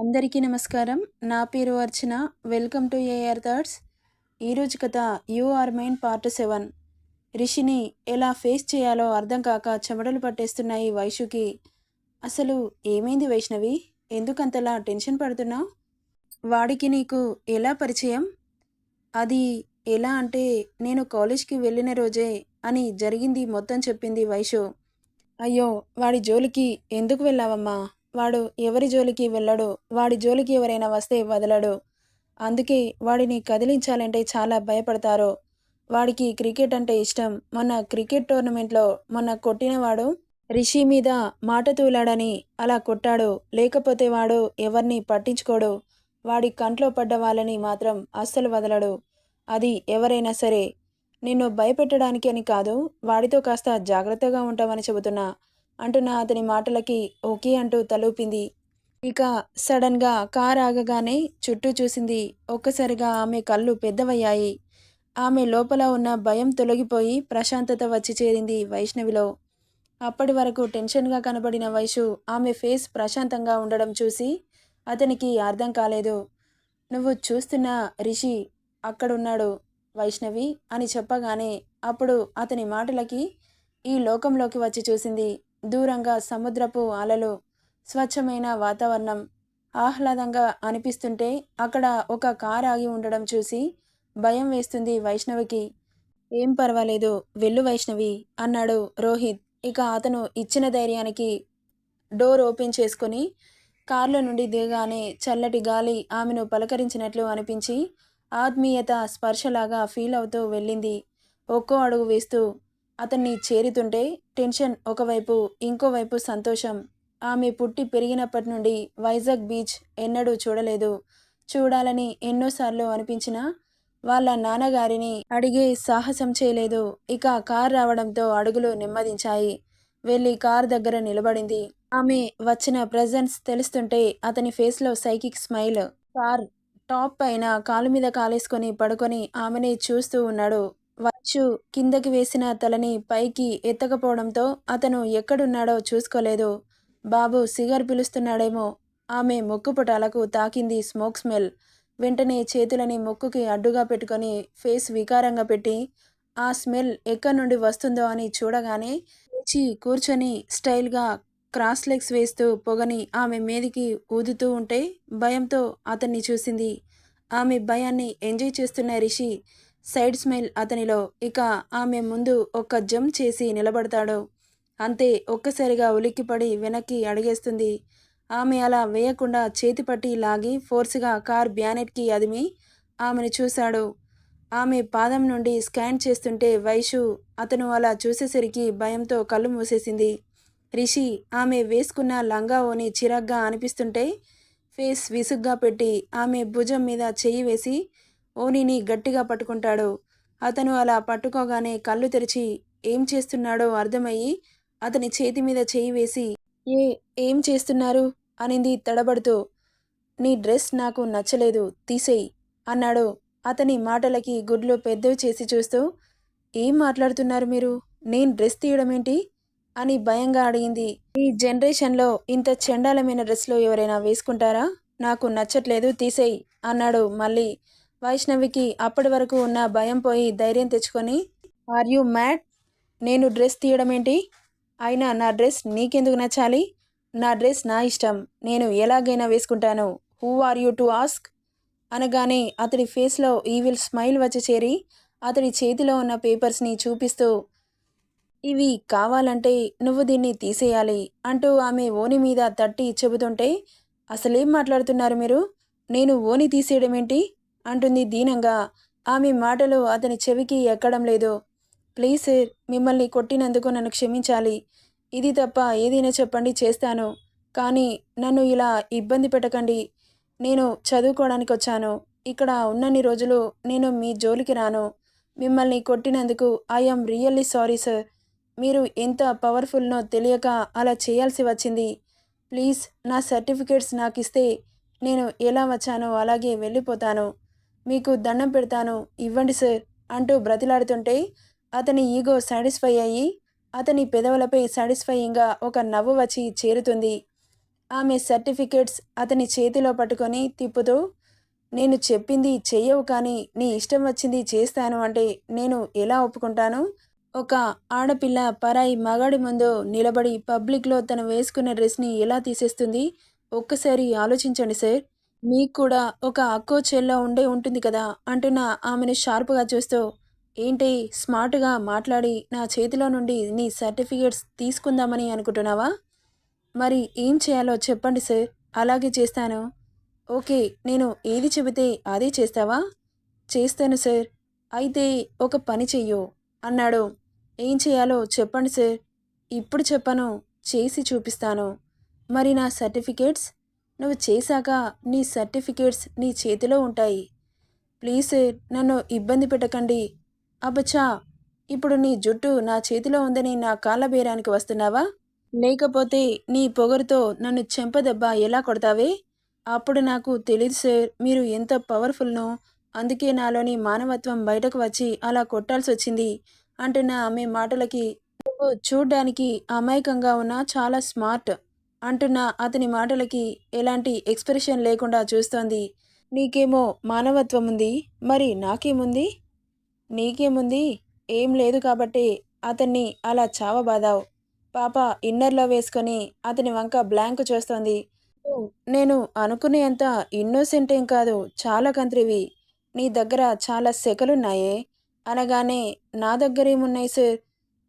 అందరికీ నమస్కారం. నా పేరు Archana. Welcome to AR thoughts. ఈరోజు కథ you are mine part seven. రిషిని ఎలా ఫేస్ చేయాలో అర్థం కాక చెమటలు పట్టేస్తున్నాయి వైషుకి. అసలు ఏమైంది వైష్ణవి? ఎందుకంతలా టెన్షన్ పడుతున్నావు? వాడికి నీకు ఎలా పరిచయం? అది ఎలా అంటే నేను కాలేజ్కి వెళ్ళిన రోజే అని జరిగింది మొత్తం చెప్పింది వైషు. అయ్యో వాడి జోలికి ఎందుకు వెళ్ళావమ్మా? వాడు ఎవరి జోలికి వెళ్ళడు వాడి జోలికి ఎవరైనా వస్తే వదలడు. అందుకే వాడిని కదిలించాలంటే చాలా భయపడతారు. వాడికి క్రికెట్ అంటే ఇష్టం. మొన్న క్రికెట్ టోర్నమెంట్లో మొన్న కొట్టినవాడు రిషి మీద మాట తూలాడని అలా కొట్టాడు. లేకపోతే వాడు ఎవరిని పట్టించుకోడు. వాడి కంట్లో పడ్డ వాళ్ళని మాత్రం అస్సలు వదలడు. అది ఎవరైనా సరే. నిన్ను భయపెట్టడానికి అని కాదు వాడితో కాస్త జాగ్రత్తగా ఉంటామని చెబుతున్నా. అంటున్న అతని మాటలకి ఓకే అంటూ తలూపింది. ఇక సడన్గా కార్ ఆగగానే చుట్టూ చూసింది. ఒక్కసారిగా ఆమె కళ్ళు పెద్దవయ్యాయి. ఆమె లోపల ఉన్న భయం తొలగిపోయి ప్రశాంతత వచ్చి చేరింది వైష్ణవిలో. అప్పటి వరకు టెన్షన్గా కనబడిన వైషు ఆమె ఫేస్ ప్రశాంతంగా ఉండడం చూసి అతనికి అర్థం కాలేదు. నువ్వు చూస్తున్న రిషి అక్కడున్నాడు వైష్ణవి అని చెప్పగానే అప్పుడు అతని మాటలకి ఈ లోకంలోకి వచ్చి చూసింది. దూరంగా సముద్రపు అలలు స్వచ్ఛమైన వాతావరణం ఆహ్లాదంగా అనిపిస్తుంటే అక్కడ ఒక కార్ ఆగి ఉండడం చూసి భయం వేస్తుంది వైష్ణవికి. ఏం పర్వాలేదు వెళ్ళు వైష్ణవి అన్నాడు రోహిత్. ఇక అతను ఇచ్చిన ధైర్యానికి డోర్ ఓపెన్ చేసుకొని కార్లో నుండి దిగగానే చల్లటి గాలి ఆమెను పలకరించినట్లు అనిపించి ఆత్మీయత స్పర్శలాగా ఫీల్ అవుతూ వెళ్ళింది. ఒక్కో అడుగు వేస్తూ అతన్ని చేరుతుంటే టెన్షన్ ఒకవైపు ఇంకోవైపు సంతోషం. ఆమె పుట్టి పెరిగినప్పటి నుండి వైజాగ్ బీచ్ ఎన్నడూ చూడలేదు. చూడాలని ఎన్నోసార్లు అనిపించినా వాళ్ళ నాన్నగారిని అడిగే సాహసం చేయలేదు. ఇక కార్ రావడంతో అడుగులు నెమ్మదించాయి. వెళ్ళి కార్ దగ్గర నిలబడింది. ఆమె వచ్చిన ప్రజెన్స్ తెలుస్తుంటే అతని ఫేస్లో సైకిక్ స్మైల్ కార్ టాప్ పైన కాలు మీద కాలేసుకొని పడుకొని ఆమెనే చూస్తూ ఉన్నాడు. అచ్చు కిందకి వేసిన తలని పైకి ఎత్తకపోవడంతో అతను ఎక్కడున్నాడో చూసుకోలేదు. బాబు సిగర్ పిలుస్తున్నాడేమో. ఆమె ముక్కు పుటాలకు తాకింది స్మోక్ స్మెల్. వెంటనే చేతులని ముక్కుకి అడ్డుగా పెట్టుకొని ఫేస్ వికారంగా పెట్టి ఆ స్మెల్ ఎక్కడి నుండి వస్తుందో అని చూడగానే లేచి కూర్చొని స్టైల్గా క్రాస్ లెగ్స్ వేస్తూ పొగని ఆమె మీదికి ఊదుతూ ఉంటే భయంతో అతన్ని చూసింది. ఆమె భయాన్ని ఎంజాయ్ చేస్తున్న రిషి సైడ్ స్మైల్ అతనిలో. ఇక ఆమె ముందు ఒక్క జంప్ చేసి నిలబడతాడు. అంతే ఒక్కసారిగా ఉలిక్కిపడి వెనక్కి అడిగేస్తుంది. ఆమె అలా వేయకుండా చేతి పట్టి లాగి ఫోర్స్గా కార్ బ్యానెట్కి అదిమి ఆమెను చూశాడు. ఆమె పాదం నుండి స్కాన్ చేస్తుంటే వైషు అతను అలా చూసేసరికి భయంతో కళ్ళు మూసేసింది. రిషి ఆమె వేసుకున్న లంగా ఓని చిరాగ్గా అనిపిస్తుంటే ఫేస్ విసుగ్గా పెట్టి ఆమె భుజం మీద చెయ్యి వేసి ఓనిని గట్టిగా పట్టుకుంటాడు. అతను అలా పట్టుకోగానే కళ్ళు తెరిచి ఏం చేస్తున్నాడో అర్థమయ్యి అతని చేతి మీద చేయి వేసి ఏ ఏం చేస్తున్నారు? అనింది తడబడుతూ. నీ డ్రెస్ నాకు నచ్చలేదు తీసేయి అన్నాడు. అతని మాటలకి గుడ్లు పెద్దవి చేసి చూస్తూ ఏం మాట్లాడుతున్నారు మీరు? నేను డ్రెస్ తీయడం ఏంటి? అని భయంగా అడిగింది. ఈ జనరేషన్లో ఇంత చండాలమైన డ్రెస్లో ఎవరైనా వేసుకుంటారా? నాకు నచ్చట్లేదు తీసేయి అన్నాడు మళ్ళీ. వైష్ణవికి అప్పటి వరకు ఉన్న భయం పోయి ధైర్యం తెచ్చుకొని ఆర్ యూ మ్యాడ్ నేను డ్రెస్ తీయడం ఏంటి అయినా నా డ్రెస్ నీకెందుకు నచ్చాలి? నా డ్రెస్ నా ఇష్టం. నేను ఎలాగైనా వేసుకుంటాను. Who are you to ask అనగానే అతడి ఫేస్లో ఈవిల్ స్మైల్ వచ్చి చేరి అతడి చేతిలో ఉన్న పేపర్స్ని చూపిస్తూ ఇవి కావాలంటే నువ్వు దీన్ని తీసేయాలి అంటూ ఆమె ఓని మీద తట్టి చెబుతుంటే అసలేం మాట్లాడుతున్నారు మీరు? నేను ఓని తీసేయడం ఏంటి అంటుంది దీనంగా. ఆమె మాటలు అతని చెవికి ఎక్కడం లేదు. ప్లీజ్ సార్ మిమ్మల్ని కొట్టినందుకు నన్ను క్షమించాలి. ఇది తప్ప ఏదైనా చెప్పండి చేస్తాను. కానీ నన్ను ఇలా ఇబ్బంది పెట్టకండి. నేను చదువుకోవడానికి వచ్చాను. ఇక్కడ ఉన్నన్ని రోజులు నేను మీ జోలికి రాను. మిమ్మల్ని కొట్టినందుకు ఐఎమ్ రియల్లీ సారీ సార్. మీరు ఎంత పవర్ఫుల్నో తెలియక అలా చేయాల్సి వచ్చింది. ప్లీజ్ నా సర్టిఫికేట్స్ నాకు ఇస్తే నేను ఎలా వచ్చానో అలాగే వెళ్ళిపోతాను. మీకు దండం పెడతాను. ఇవ్వండి సార్ అంటూ బ్రతిలాడుతుంటే అతని ఈగో సాటిస్ఫై అయ్యి అతని పెదవులపై సాటిస్ఫైయింగ్గా ఒక నవ్వు వచ్చి చేరుతుంది. ఆమె సర్టిఫికేట్స్ అతని చేతిలో పట్టుకొని తిప్పుతూ నేను చెప్పింది చెయ్యవు కానీ నీ ఇష్టం వచ్చింది చేస్తాను అంటే నేను ఎలా ఒప్పుకుంటాను? ఒక ఆడపిల్ల పరాయి మగాడి ముందు నిలబడి పబ్లిక్లో తను వేసుకున్న డ్రెస్ని ఎలా తీసేస్తుంది? ఒక్కసారి ఆలోచించండి సార్. మీకు కూడా ఒక అక్కో చెల్లో ఉండే ఉంటుంది కదా అంటున్న ఆమెను షార్ప్గా చూస్తూ ఏంటి స్మార్ట్గా మాట్లాడి నా చేతిలో నుండి నీ సర్టిఫికేట్స్ తీసుకుందామని అనుకుంటున్నావా? మరి ఏం చేయాలో చెప్పండి సార్ అలాగే చేస్తాను. ఓకే నేను ఏది చెబితే అదే చేస్తావా? చేస్తాను సార్. అయితే ఒక పని చెయ్యు అన్నాడు. ఏం చేయాలో చెప్పండి సార్ ఇప్పుడు చెప్పను చేసి చూపిస్తాను. మరి నా సర్టిఫికేట్స్ నువ్వు చేశాక నీ సర్టిఫికేట్స్ నీ చేతిలో ఉంటాయి. ప్లీజ్ సార్ నన్ను ఇబ్బంది పెట్టకండి. అబ్బచ్చా ఇప్పుడు నీ జుట్టు నా చేతిలో ఉందని నా కాళ్ళ బేరానికి వస్తున్నావా? లేకపోతే నీ పొగరుతో నన్ను చెంపదెబ్బ ఎలా కొడతావే? అప్పుడు నాకు తెలియదు సార్ మీరు ఎంత పవర్ఫుల్నో అందుకే నాలోని మానవత్వం బయటకు వచ్చి అలా కొట్టాల్సి వచ్చింది. అంటున్న ఆమె మాటలకి నువ్వు చూడ్డానికి అమాయకంగా ఉన్న చాలా స్మార్ట్. అంటున్న అతని మాటలకి ఎలాంటి ఎక్స్ప్రెషన్ లేకుండా చూస్తోంది. నీకేమో మానవత్వం ఉంది మరి నాకేముంది? నీకేముంది? ఏం లేదు కాబట్టి అతన్ని అలా చావబాదావు. పాప ఇన్నర్లో వేసుకొని అతని వంక బ్లాంక్ చూస్తోంది. నేను అనుకునేంత ఇన్నోసెంట్ ఏం కాదు. చాలా కంత్రివి. నీ దగ్గర చాలా సెకలున్నాయే. అనగానే నా దగ్గర ఏమున్నాయి సార్?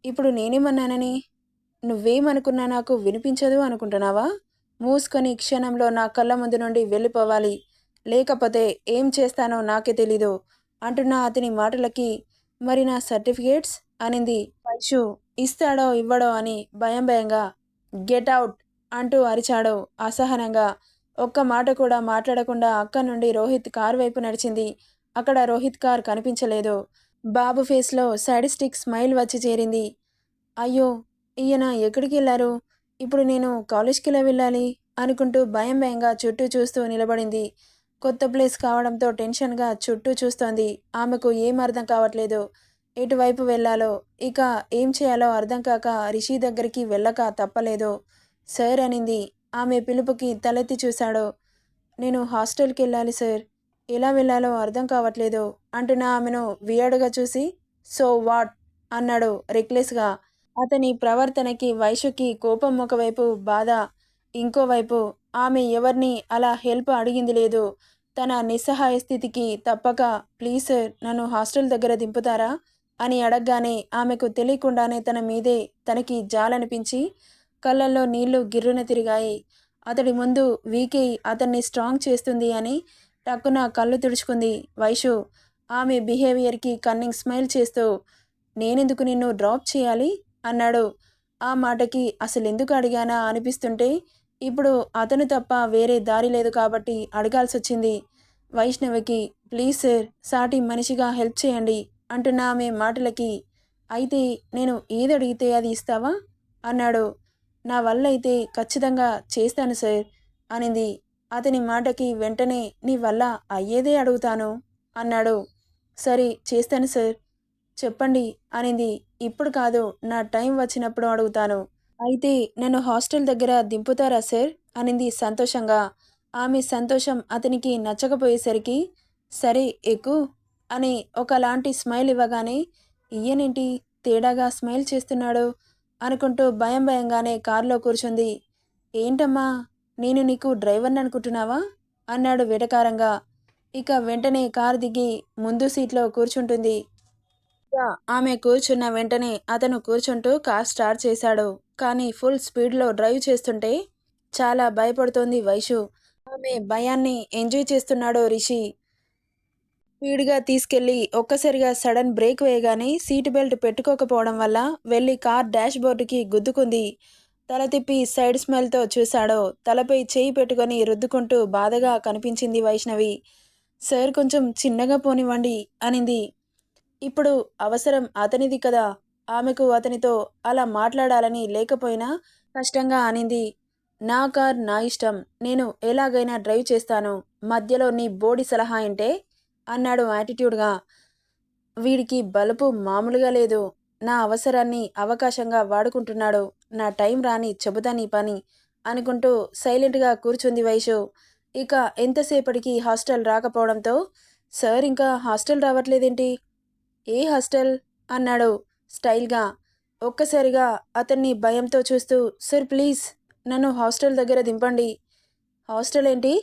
ఇప్పుడు నేనేమన్నానని? నువ్వేమనుకున్నా నాకు వినిపించదు అనుకుంటున్నావా? మూసుకొని క్షణంలో నా కళ్ళ ముందు నుండి వెళ్ళిపోవాలి. లేకపోతే ఏం చేస్తానో నాకే తెలీదు అంటున్న అతని మాటలకి. మరి నా సర్టిఫికేట్స్? అనింది. పైషు ఇస్తాడో ఇవ్వడో అని భయం భయంగా. Get out! అంటూ అరిచాడు అసహనంగా. ఒక్క మాట కూడా మాట్లాడకుండా అక్క నుండి రోహిత్ కార్ వైపు నడిచింది. అక్కడ రోహిత్ కార్ కనిపించలేదు. బాబు ఫేస్లో సాడిస్టిక్ స్మైల్ వచ్చి చేరింది. అయ్యో! ఈయన ఎక్కడికి వెళ్ళారు? ఇప్పుడు నేను కాలేజ్కి ఎలా వెళ్ళాలి? అనుకుంటూ భయం భయంగా చుట్టూ చూస్తూ నిలబడింది. కొత్త ప్లేస్ కావడంతో టెన్షన్గా చుట్టూ చూస్తోంది. ఆమెకు ఏం అర్థం కావట్లేదు. ఎటువైపు వెళ్ళాలో? ఇక ఏం చేయాలో అర్థం కాక రిషి దగ్గరికి వెళ్ళక తప్పలేదు. సార్ అనింది. ఆమె పిలుపుకి తలెత్తి చూశాడు. నేను హాస్టల్కి వెళ్ళాలి సార్. ఎలా వెళ్ళాలో అర్థం కావట్లేదు. అంటున్న ఆమెను వియర్డ్గా చూసి సో వాట్? అన్నాడు రెక్లెస్గా. అతని ప్రవర్తనకి వైశుకి కోపం ఒకవైపు బాధ ఇంకోవైపు. ఆమె ఎవరిని అలా హెల్ప్ అడిగింది లేదు. తన నిస్సహాయ స్థితికి తప్పక ప్లీజ్ సార్ నన్ను హాస్టల్ దగ్గర దింపుతారా? అని అడగగానే ఆమెకు తెలియకుండానే తన మీదే తనకి జాలనిపించి కళ్ళల్లో నీళ్ళు గిర్రున తిరిగాయి. అతడి ముందు వీకే అతన్ని స్ట్రాంగ్ చేస్తుంది అని టక్కున కళ్ళు తుడుచుకుంది వైషు ఆమె బిహేవియర్కి కన్నింగ్ స్మైల్ చేస్తూ నేనెందుకు నిన్ను డ్రాప్ చేయాలి? అన్నాడు. ఆ మాటకి అసలు ఎందుకు అడిగానా అనిపిస్తుంటే ఇప్పుడు అతను తప్ప వేరే దారి లేదు కాబట్టి అడగాల్సి వచ్చింది వైష్ణవికి ప్లీజ్ సార్ సాటి మనిషిగా హెల్ప్ చేయండి అంటున్న ఆమె మాటలకి అయితే నేను ఏది అడిగితే అది ఇస్తావా? అన్నాడు. నా వల్ల అయితే ఖచ్చితంగా చేస్తాను సార్ అనింది. అతని మాటకి వెంటనే నీ వల్ల అయ్యేదే అడుగుతాను అన్నాడు. సరే చేస్తాను సార్ చెప్పండి అనింది. ఇప్పుడు కాదు నా టైం వచ్చినప్పుడు అడుగుతాను. అయితే నన్ను హాస్టల్ దగ్గర దింపుతారా సార్? అనింది సంతోషంగా. ఆమె సంతోషం అతనికి నచ్చకపోయేసరికి సరే ఎక్కు అని ఒకలాంటి స్మైల్ ఇవ్వగానే ఈయనేంటి తేడాగా స్మైల్ చేస్తున్నాడు? అనుకుంటూ భయం భయంగానే కారులో కూర్చుంది. ఏంటమ్మా నేను నీకు డ్రైవర్ని అనుకుంటున్నావా? అన్నాడు వెటకారంగా. ఇక వెంటనే కారు దిగి ముందు సీట్లో కూర్చుంటుంది. ఆమె కూర్చున్న వెంటనే అతను కూర్చుంటూ కార్ స్టార్ట్ చేశాడు. కానీ ఫుల్ స్పీడ్లో డ్రైవ్ చేస్తుంటే చాలా భయపడుతోంది వైషు. ఆమె భయాన్ని ఎంజాయ్ చేస్తున్నాడు రిషి. స్పీడ్గా తీసుకెళ్ళి ఒక్కసారిగా సడన్ బ్రేక్ వేయగానే సీట్ బెల్ట్ పెట్టుకోకపోవడం వల్ల వెళ్ళి కార్ డాష్ బోర్డుకి గుద్దుకుంది. తల తిప్పి సైడ్ స్మెల్తో చూశాడు. తలపై చేయి పెట్టుకొని రుద్దుకుంటూ బాధగా కనిపించింది వైష్ణవి. సార్ కొంచెం చిన్నగా పోనివ్వండి అనింది. ఇప్పుడు అవసరం అతనిది కదా. ఆమెకు అతనితో అలా మాట్లాడాలని లేకపోయినా కష్టంగా అనింది. నా కార్ నా ఇష్టం. నేను ఎలాగైనా డ్రైవ్ చేస్తాను. మధ్యలో నీ బోడి సలహా ఏంటే అన్నాడు యాటిట్యూడ్గా. వీడికి బలుపు మామూలుగా లేదు. నా అవసరాన్ని అవకాశంగా వాడుకుంటున్నాడు. నా టైం రాని చెబుతా నీ పని అనుకుంటూ సైలెంట్గా కూర్చుంది వైషు. ఇక ఎంతసేపటికి హాస్టల్ రాకపోవడంతో? సార్ ఇంకా హాస్టల్ రావట్లేదేంటి? ఏ హాస్టల్? అన్నాడు స్టైల్గా. ఒక్కసారిగా అతన్ని భయంతో చూస్తూ సార్ ప్లీజ్ నన్ను హాస్టల్ దగ్గర దింపండి. హాస్టల్ ఏంటి?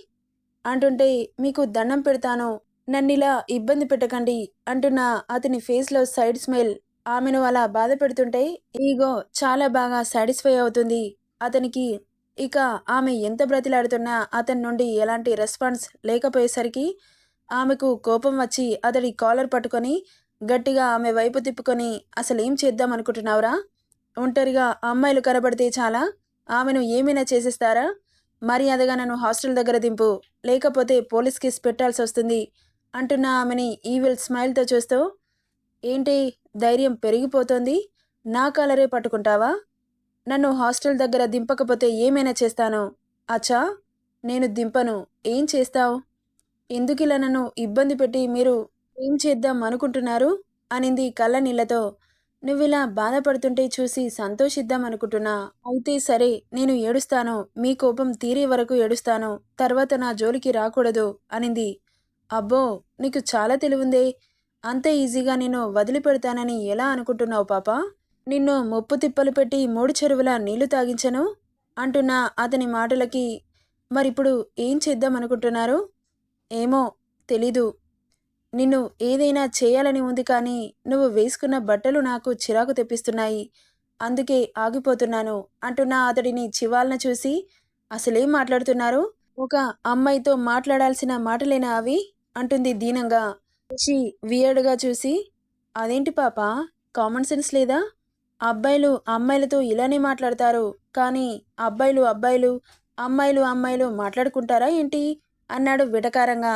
అంటుంటే మీకు దండం పెడతాను. నన్నిలా ఇబ్బంది పెట్టకండి అంటున్న అతని ఫేస్లో సైడ్ స్మెల్. ఆమెను అలా బాధ పెడుతుంటే ఈగో చాలా బాగా సాటిస్ఫై అవుతుంది. అతనికి ఇక ఆమె ఎంత బ్రతిలాడుతున్నా అతని నుండి ఎలాంటి రెస్పాన్స్ లేకపోయేసరికి ఆమెకు కోపం వచ్చి అతడి కాలర్ పట్టుకొని గట్టిగా ఆమె వైపు తిప్పుకొని అసలు ఏం చేద్దాం అనుకుంటున్నావురా? ఒంటరిగా అమ్మాయిలు కనబడితే చాలా? ఆమెను ఏమైనా చేసేస్తారా? మర్యాదగా నన్ను హాస్టల్ దగ్గర దింపు. లేకపోతే పోలీస్ కేసు పెట్టాల్సి వస్తుంది అంటున్న ఆమెని ఈవిల్ స్మైల్తో చూస్తూ. ఏంటి? ధైర్యం పెరిగిపోతోంది? నా కాలరే పట్టుకుంటావా? నన్ను హాస్టల్ దగ్గర దింపకపోతే ఏమైనా చేస్తాను? అచ్చా! నేను దింపను. ఏం చేస్తావు? ఎందుకిలా నన్ను ఇబ్బంది పెట్టి మీరు ఏం చేద్దాం అనుకుంటున్నారు? అనింది కళ్ళ నీళ్ళతో నువ్విలా బాధపడుతుంటే చూసి సంతోషిద్దాం అనుకుంటున్నా. అయితే సరే నేను ఏడుస్తాను. మీ కోపం తీరే వరకు ఏడుస్తాను. తర్వాత నా జోలికి రాకూడదు అనింది. అబ్బో నీకు చాలా తెలివుందే. అంత ఈజీగా నేను వదిలిపెడతానని ఎలా అనుకుంటున్నావు పాప? నిన్ను ముప్పు తిప్పలు పెట్టి మూడు చెరువుల నీళ్ళు తాగించను? అంటున్న అతని మాటలకి మరిప్పుడు ఏం చేద్దాం అనుకుంటున్నారు? ఏమో తెలీదు. నిన్ను ఏదైనా చేయాలని ఉంది కానీ నువ్వు వేసుకున్న బట్టలు నాకు చిరాకు తెప్పిస్తున్నాయి. అందుకే ఆగిపోతున్నాను అంటున్న అతడిని చివాలన చూసి అసలేం మాట్లాడుతున్నారు? ఒక అమ్మాయితో మాట్లాడాల్సిన మాటలేనా అవి? అంటుంది దీనంగా. రిషి వియర్డ్గా చూసి అదేంటి పాప? కామన్ సెన్స్ లేదా? అబ్బాయిలు అమ్మాయిలతో ఇలానే మాట్లాడతారు కానీ అబ్బాయిలు అబ్బాయిలు అమ్మాయిలు అమ్మాయిలు మాట్లాడుకుంటారా ఏంటి? అన్నాడు విటకారంగా.